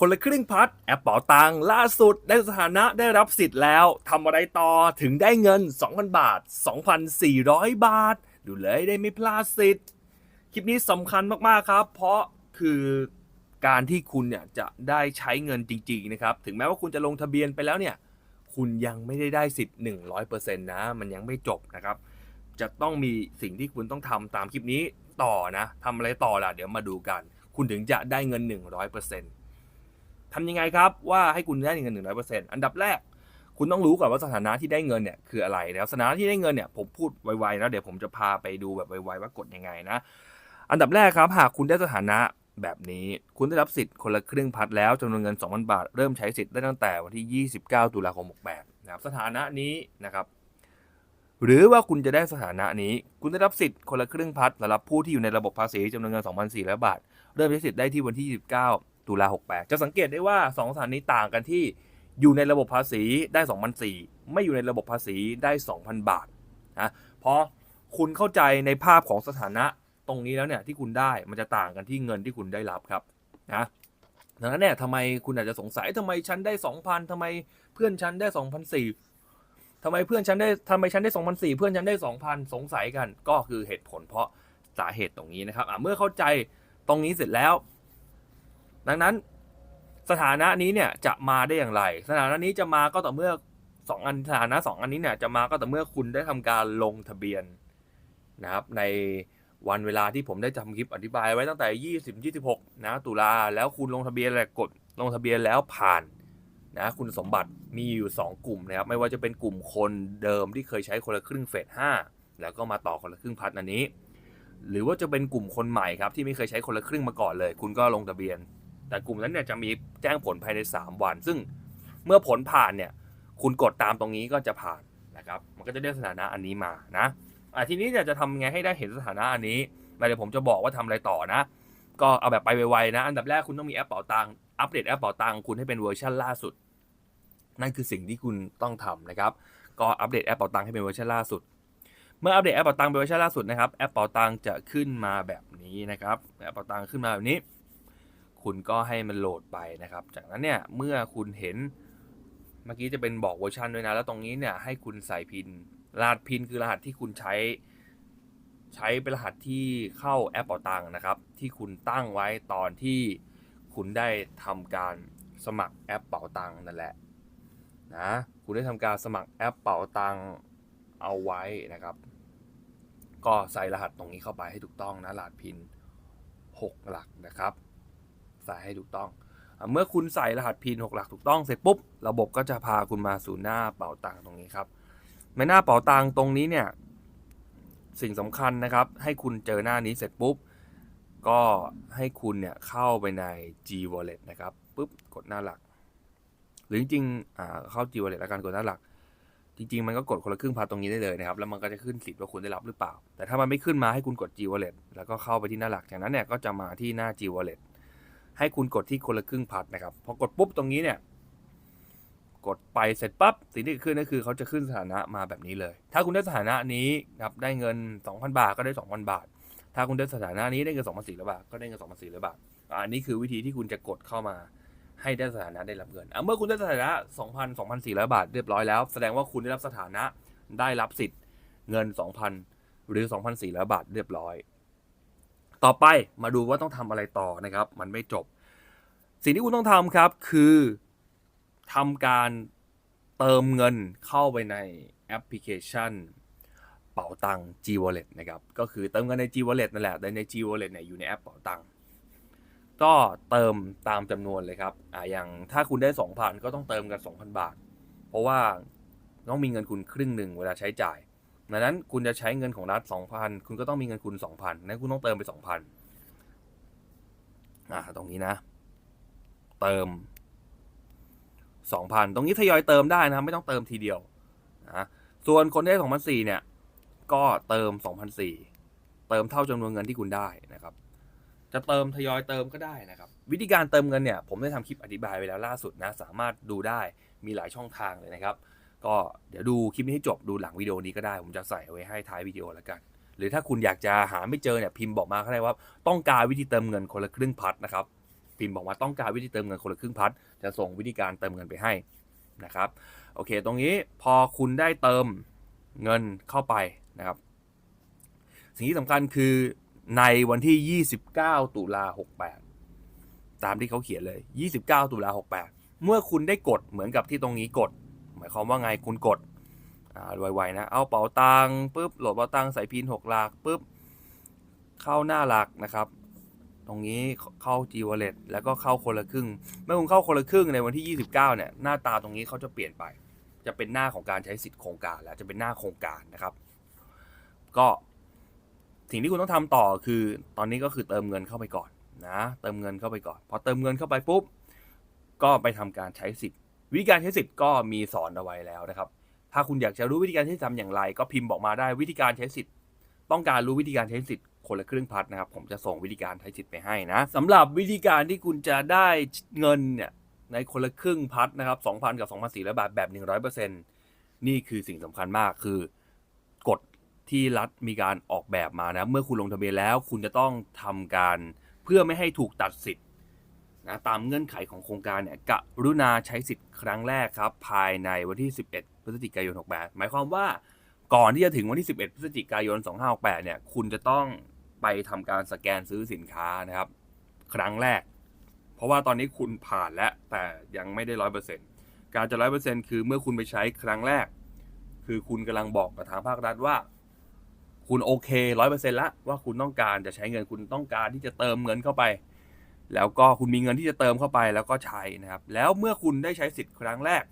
คนละครึ่งพัดแอปเป๋าตังล่าสุดได้สถานะได้รับสิทธิ์แล้วทำอะไรต่อถึงได้เงิน 2,000 บาท 2,400 บาท ดูเลยได้ไม่พลาดสิทธิ์ คลิปนี้สำคัญมากๆครับ เพราะคือการที่คุณเนี่ยจะได้ใช้เงินจริงๆนะครับ ถึงแม้ว่าคุณจะลงทะเบียนไปแล้วเนี่ย คุณยังไม่ได้ได้สิทธิ์ 100%นะ มันยังไม่จบนะครับ จะต้องมีสิ่งที่คุณต้องทำตามคลิปนี้ต่อนะทำอะไรต่อล่ะเดี๋ยวมาดูกัน คุณถึงจะได้เงิน 100% ทำยังไงครับว่าให้คุณได้เงิน100%อันดับแรก คุณต้องรู้ก่อนว่าสถานะที่ได้เงินเนี่ยคืออะไรแล้วสถานะที่ได้เงินเนี่ยผมพูดไวๆนะเดี๋ยวผมจะพาไปดูแบบไวๆว่ากดยังไงนะ อันดับแรกครับหากคุณได้สถานะแบบนี้คุณได้รับสิทธิ์คนละครึ่งพัดแล้วจำนวนเงิน 2,000 บาท เริ่มใช้สิทธิ์ได้ตั้งแต่วันที่ 29 ตุลาคม 68 นะครับสถานะนี้นะครับ หรือว่าคุณจะได้สถานะนี้ คุณได้รับสิทธิ์คนละครึ่งพัดสำหรับผู้ที่อยู่ในระบบภาษีจำนวนเงิน 2,400 บาท เริ่มใช้สิทธิ์ได้ที่วันที่ 29 ตุลา68 จะสังเกตได้ว่า 2 สถานีต่างกันที่อยู่ในระบบภาษีได้ 2,004ไม่อยู่ในระบบภาษีได้ 2,000 บาทนะเพราะคุณเข้าใจในภาพของสถานะตรงนี้แล้วเนี่ยที่คุณได้มันจะต่างกันที่เงินที่คุณได้รับครับนะดังนั้นเนี่ยทำไมคุณอาจจะสงสัยทำไมฉันได้ 2,000ทำไมเพื่อนฉันได้2,004ทำไมเพื่อนฉันได้ทำไมฉันได้2,004เพื่อนฉันได้2,000สงสัยกัน ก็คือเหตุผลเพราะสาเหตุตรงนี้นะครับเมื่อเข้าใจตรงนี้เสร็จแล้ว ดังนั้นสถานะนี้เนี่ยจะมาได้อย่างไร สถานะนี้จะมาก็ต่อเมื่อสองอันสถานะสองอันนี้เนี่ยจะมาก็ต่อเมื่อคุณได้ทำการลงทะเบียนนะครับในวันเวลาที่ผมได้ทำคลิปอธิบายไว้ตั้งแต่ 20 26 นะ ตุลาแล้วคุณลงทะเบียนแหละกดลงทะเบียนแล้วผ่านนะคุณสมบัติมีอยู่ 2 กลุ่มนะครับ ไม่ว่าจะเป็นกลุ่มคนเดิมที่เคยใช้คนละครึ่งเฟส5แล้วก็มาต่อคนละครึ่งพัดอันนี้ หรือว่าจะเป็นกลุ่มคนใหม่ครับที่ไม่เคยใช้คนละครึ่งมาก่อนเลย คุณก็ลงทะเบียน แต่กลุ่มนั้นเนี่ยจะมีแจ้งผลภายใน 3 วัน ซึ่งเมื่อผลผ่านเนี่ยคุณกดตามตรงนี้ก็จะผ่านนะครับ มันก็จะได้สถานะอันนี้มานะอะทีนี้เนี่ยจะทำไงให้ได้เห็นสถานะอันนี้เดี๋ยวผมจะบอกว่าทำอะไรต่อนะ ก็เอาแบบไปไวๆนะ อันดับแรกคุณต้องมีแอปเป๋าตังอัปเดตแอปเป๋าตังคุณให้เป็นเวอร์ชันล่าสุด นั่นคือสิ่งที่คุณต้องทำนะครับ ก็อัปเดตแอปเป๋าตังให้เป็นเวอร์ชันล่าสุด เมื่ออัปเดตแอปเป๋าตังเป็นเวอร์ชันล่าสุดนะครับ แอปเป๋าตังจะขึ้นมาแบบนี้นะครับ แอปเป๋าตังขึ้นมาแบบนี้ คุณก็ให้มันโหลดไปนะครับ จากนั้นเนี่ยเมื่อคุณเห็นเมื่อกี้จะเป็นบอกเวอร์ชันด้วยนะ แล้วตรงนี้เนี่ยให้คุณใส่พินรหัสพินคือรหัสที่คุณใช้ใช้เป็นรหัสที่เข้าแอปเป๋าตังค์นะครับ ที่คุณตั้งไว้ตอนที่คุณได้ทำการสมัครแอปเป๋าตังค์นั่นแหละนะคุณได้ทำการสมัครแอปเป๋าตังค์เอาไว้นะครับ ก็ใส่รหัสตรงนี้เข้าไปให้ถูกต้องนะรหัสพิน 6 หลักนะครับ ใส่ให้ถูกต้อง เมื่อคุณใส่รหัสพิน6หลักถูกต้องเสร็จปุ๊บ ระบบก็จะพาคุณมาสู่หน้าเป๋าตังค์ตรงนี้ครับในหน้าเป๋าตังค์ตรงนี้เนี่ยสิ่งสำคัญนะครับ ให้คุณเจอหน้านี้เสร็จปุ๊บ ก็ให้คุณเนี่ยเข้าไปใน G Wallet นะครับปุ๊บกดหน้าหลัก หรือจริงๆอ่าเข้า G Wallet แล้วกันกดหน้าหลัก จริง ๆ มันก็กดคนละครึ่งพาตรงนี้ได้เลยนะครับ แล้วมันก็จะขึ้นสิทธิ์ว่าคุณได้รับหรือเปล่า แต่ถ้ามันไม่ขึ้นมาให้คุณกด G Wallet แล้วก็เข้าไปที่หน้าหลักจากนั้นเนี่ยก็จะมาที่หน้า G Wallet ให้คุณกดที่คนละครึ่งพัดนะครับ พอกดปุ๊บตรงนี้เนี่ยกดไปเสร็จปั๊บสิ่งที่ขึ้นก็คือเขาจะขึ้นสถานะมาแบบนี้เลย ถ้าคุณได้สถานะนี้ครับได้เงิน 2,000 บาทก็ได้ 2,000 บาท ถ้าคุณได้สถานะนี้ได้เงิน2,400บาทก็ได้เงิน2,400บาทอันนี้คือวิธีที่คุณจะกดเข้ามาให้ได้สถานะได้รับเงินเมื่อคุณได้สถานะ 2,000 2,400 บาทเรียบร้อยแล้ว แสดงว่าคุณได้รับสถานะได้รับสิทธิ์เงิน 2,000 หรือ 2,400 บาทเรียบร้อย ต่อไปมาดูว่าต้องทำอะไรต่อนะครับ มันไม่จบ สิ่งที่คุณต้องทำครับคือทำการเติมเงินเข้าไปในแอปพลิเคชัน เป๋าตัง G Wallet นะครับ ก็คือเติมเงินใน G Wallet นั่นแหละแต่ใน G Wallet เนี่ยอยู่ในแอปเป๋าตังก็เติมตามจำนวนเลยครับอ่าอย่างถ้าคุณได้ 2,000 ก็ต้องเติมกัน 2,000 บาท เพราะว่าต้องมีเงินคุณครึ่งหนึ่งเวลาใช้จ่าย ดังนั้นคุณจะใช้เงินของรัฐ2,000คุณก็ต้องมีเงินคุณ2,000นั้นคุณต้องเติมไป2,000อ่าตรงนี้นะ เติม2,000ตรงนี้ทยอยเติมได้นะไม่ต้องเติมทีเดียวนะส่วนคนที่ได้2,004เนี่ย ก็เติม2,004เติมเท่าจำนวนเงินที่คุณได้นะครับ จะเติมทยอยเติมก็ได้นะครับ วิธีการเติมเงินเนี่ย ผมได้ทำคลิปอธิบายไปแล้วล่าสุดนะ สามารถดูได้มีหลายช่องทางเลยนะครับ ก็เดี๋ยวดูคลิปนี้ให้จบดูหลังวิดีโอนี้ก็ได้ ผมจะใส่ไว้ให้ท้ายวิดีโอแล้วกัน หรือถ้าคุณอยากจะหาไม่เจอเนี่ยพิมพ์บอกมาก็ได้ว่า ต้องการวิธีเติมเงินคนละครึ่งพัดนะครับพิมพ์บอกว่าต้องการวิธีเติมเงินคนละครึ่งพัดจะส่งวิธีการเติมเงินไปให้นะครับโอเค ตรงนี้พอคุณได้เติมเงินเข้าไปนะครับ สิ่งที่สำคัญคือในวันที่ 29 ตุลา68 ตามที่เขาเขียนเลย 29 ตุลา68 เมื่อคุณได้กดเหมือนกับที่ตรงนี้กดายความว่าไงคุณกดไวๆนะ เอาเป๋าตังค์ปุ๊บโหลดเป๋าตังค์ใส่พิน6หลักปุ๊บเข้าหน้าหลักนะครับ ตรงนี้เข้า G Wallet แล้วก็เข้าคนละครึ่ง เมื่อคุณเข้าคนละครึ่งในวันที่ 29เนี่ยหน้าตาตรงนี้เขาจะเปลี่ยนไป จะเป็นหน้าของการใช้สิทธิ์โครงการแล้วจะเป็นหน้าโครงการนะครับ ก็สิ่งที่คุณต้องทำต่อคือตอนนี้ก็คือเติมเงินเข้าไปก่อนนะ เติมเงินเข้าไปก่อน พอเติมเงินเข้าไปปุ๊บ ก็ไปทำการใช้สิทธิ์ วิธีการใช้สิทธิ์ก็มีสอนเอาไว้แล้วนะครับ ถ้าคุณอยากจะรู้วิธีการใช้สิทธิ์ทำอย่างไร ก็พิมพ์บอกมาได้วิธีการใช้สิทธิ์ ต้องการรู้วิธีการใช้สิทธิ์คนละครึ่งพัดนะครับ ผมจะส่งวิธีการใช้สิทธิ์ไปให้นะสำหรับวิธีการที่คุณจะได้เงินเนี่ยในคนละครึ่งพัดนะครับ2,000 กับ 2,400 บาทแบบ 100%นี่คือสิ่งสำคัญมากคือกฎที่รัฐมีการออกแบบมานะ เมื่อคุณลงทะเบียนแล้ว คุณจะต้องทำการเพื่อไม่ให้ถูกตัดสิทธิ์ นะตามเงื่อนไขของโครงการเนี่ยกรุณาใช้สิทธิ์ครั้งแรกครับ ภายในวันที่ 11 พฤศจิกายน 68 หมายความว่าก่อนที่จะถึงวันที่ 11 พฤศจิกายน 2568 เนี่ย คุณจะต้องไปทำการสแกนซื้อสินค้านะครับ ครั้งแรก เพราะว่าตอนนี้คุณผ่านแล้วแต่ยังไม่ได้ร้อยเปอร์เซ็นต์การจะร้อยเปอร์เซ็นต์คือเมื่อคุณไปใช้ครั้งแรก คือคุณกำลังบอกกับทางภาครัฐว่า คุณโอเคร้อยเปอร์เซ็นต์ละว่าคุณต้องการจะใช้เงินคุณต้องการที่จะเติมเงินเข้าไป แล้วก็คุณมีเงินที่จะเติมเข้าไปแล้วก็ใช้นะครับ แล้วเมื่อคุณได้ใช้สิทธิ์ครั้งแรก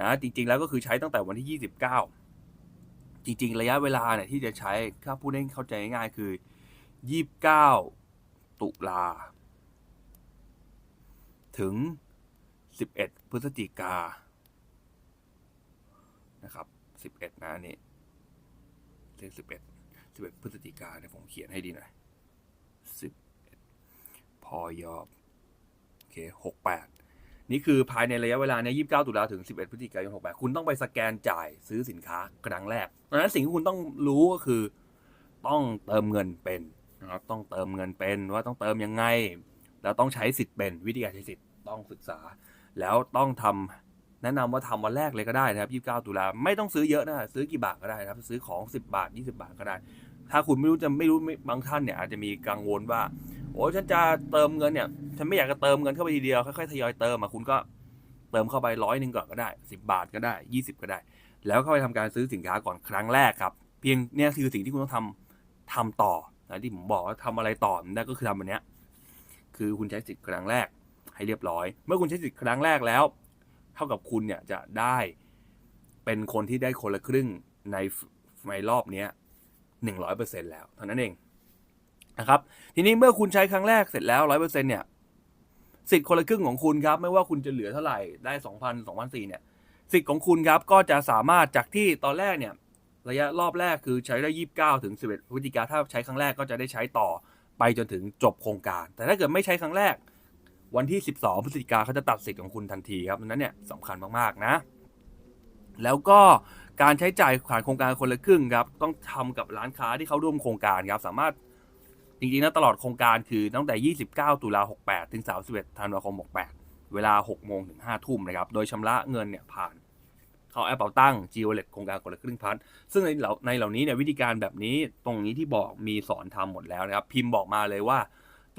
นะจริงๆแล้วก็คือใช้ตั้งแต่วันที่ 29 จริงๆ ระยะเวลาเนี่ยที่จะใช้ถ้าพูดให้เข้าใจง่ายๆคือ 29 ตุลา ถึง 11 พฤศจิกานะครับ11 นะอันนี้เลข11 11 พฤศจิกาเนี่ยผมเขียนให้ดีหน่อย11 พอยอบโอเค68นี่คือภายในระยะเวลาเนี่ย29ตุลาถึง 11 พฤศจิกายน 68 คุณต้องไปสแกนจ่ายซื้อสินค้าครั้งแรกดังนั้นสิ่งที่คุณต้องรู้ก็คือ ต้องเติมเงินเป็นนะครับต้องเติมเงินเป็นว่าต้องเติมยังไง แล้วต้องใช้สิทธิ์เป็นวิธีการใช้สิทธิ์ต้องศึกษา แล้วต้องทำแนะนำว่าทำวันแรกเลยก็ได้นะครับ 29 ตุลาไม่ต้องซื้อเยอะนะซื้อกี่บาทก็ได้นะครับ ซื้อของ 10 บาท 20 บาทก็ได้ ถ้าคุณไม่รู้จะไม่รู้บางท่านเนี่ยอาจจะมีกังวลว่า โอ้ฉันจะเติมเงินเนี่ย ฉันไม่อยากจะเติมเงินเข้าไปทีเดียวค่อยๆทยอยเติมอะคุณก็เติมเข้าไปร้อยหนึ่งก่อนก็ได้ 10 บาทก็ได้ 20 ก็ได้ แล้วเข้าไปทำการซื้อสินค้าก่อนครั้งแรกครับ เพียงเนี่ยคือสิ่งที่คุณต้องทำทำต่อนะที่ผมบอกว่าทำอะไรต่อนั่นก็คือทำอันเนี้ยคือคุณใช้สิทธิ์ครั้งแรกให้เรียบร้อย เมื่อคุณใช้สิทธิ์ครั้งแรกแล้ว เท่ากับคุณเนี่ยจะได้เป็นคนที่ได้คนละครึ่งในในรอบเนี้ยหนึ่งร้อยเปอร์เซ็นต์แล้วเท่านั้นเอง นะครับ ทีนี้เมื่อคุณใช้ครั้งแรกเสร็จแล้วร้อยเปอร์เซ็นเนี่ยสิทธิ์คนละครึ่งของคุณครับ ไม่ว่าคุณจะเหลือเท่าไหร่ได้สองพันสองพันสี่เนี่ย สิทธิ์ของคุณครับก็จะสามารถจากที่ตอนแรกเนี่ย ระยะรอบแรกคือใช้ได้ยี่สิบเก้าถึงสิบเอ็ดพฤศจิกาถ้าใช้ครั้งแรกก็จะได้ใช้ต่อไปจนถึงจบโครงการ แต่ถ้าเกิดไม่ใช้ครั้งแรก วันที่ 12 พฤศจิกาเขาจะตัดสิทธิ์ของคุณทันทีครับดังนั้นเนี่ยสำคัญมากๆนะ แล้วก็การใช้จ่ายผ่านโครงการคนละครึ่งครับ ต้องทำกับร้านค้าที่เขาร่วมโครงการครับ สามารถ จริงๆแล้วตลอดโครงการคือตั้งแต่ 29 ตุลา68 ถึง 31 ธันวาคม 68 เวลา 6 โมงถึง 5 ทุ่มนะครับ โดยชำระเงินเนี่ยผ่านเข้าแอปเป๋าตั้ง g w a l l e t โครงการคนละครึ่งพันซึ่งในเหล่าในเหล่านี้เนี่ยวิธีการแบบนี้ตรงนี้ที่บอกมีสอนทำหมดแล้วนะครับ พิมพ์บอกมาเลยว่า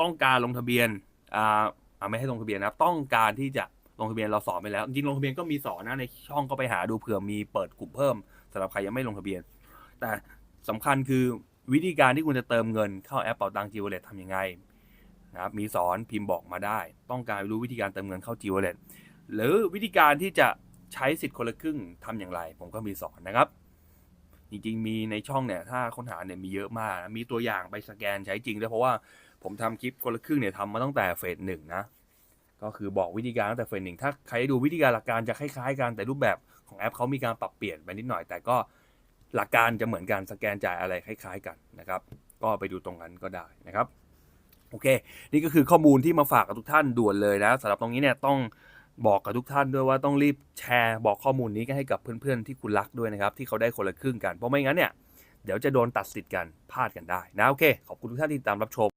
ต้องการลงทะเบียนอ่าไม่ให้ลงทะเบียนนะครับ ต้องการที่จะลงทะเบียนเราสอนไปแล้ว จริงลงทะเบียนก็มีสอนนะในช่องก็ไปหาดูเผื่อมีเปิดกลุ่มเพิ่มสำหรับใครยังไม่ลงทะเบียน แต่สำคัญคือ วิธีการที่คุณจะเติมเงินเข้าแอปเป๋าตัง g w a l l e t ทำยังไงนะครับมีสอนพิมพ์บอกมาได้ ต้องการรู้วิธีการเติมเงินเข้า g w a l l e t หรือวิธีการที่จะใช้สิทธิ์คนละครึ่งทำอย่างไร ผมก็มีสอนนะครับ จริงๆ มีในช่องเนี่ยถ้าค้นหาเนี่ยมีเยอะมาก มีตัวอย่างไปสแกนใช้จริงด้วยเพราะว่าผมทำคลิปคนละครึ่งเนี่ยทำมาตั้งแต่เฟสหนึ่งนะก็คือบอกวิธีการตั้งแต่เฟสหนึ่งถ้าใครดูวิธีการหลักการจะคล้ายๆกันแต่รูปแบบของแอปเขามีการปรับเปลี่ยนไปนิดหน่อย แต่ก็ หลักการจะเหมือนกันสแกนจ่ายอะไรคล้าย ๆ กันนะครับ ก็ไปดูตรงนั้นก็ได้นะครับโอเค นี่ก็คือข้อมูลที่มาฝากกับทุกท่านด่วนเลยนะสำหรับตรงนี้เนี่ยต้องบอกกับทุกท่านด้วยว่าต้องรีบแชร์บอกข้อมูลนี้กันให้กับเพื่อนๆที่คุณรักด้วยนะครับ ที่เขาได้คนละครึ่งกันเพราะไม่งั้นเนี่ยเดี๋ยวจะโดนตัดสิทธิ์กันพลาดกันได้นะโอเค ขอบคุณทุกท่านที่ติดตามรับชม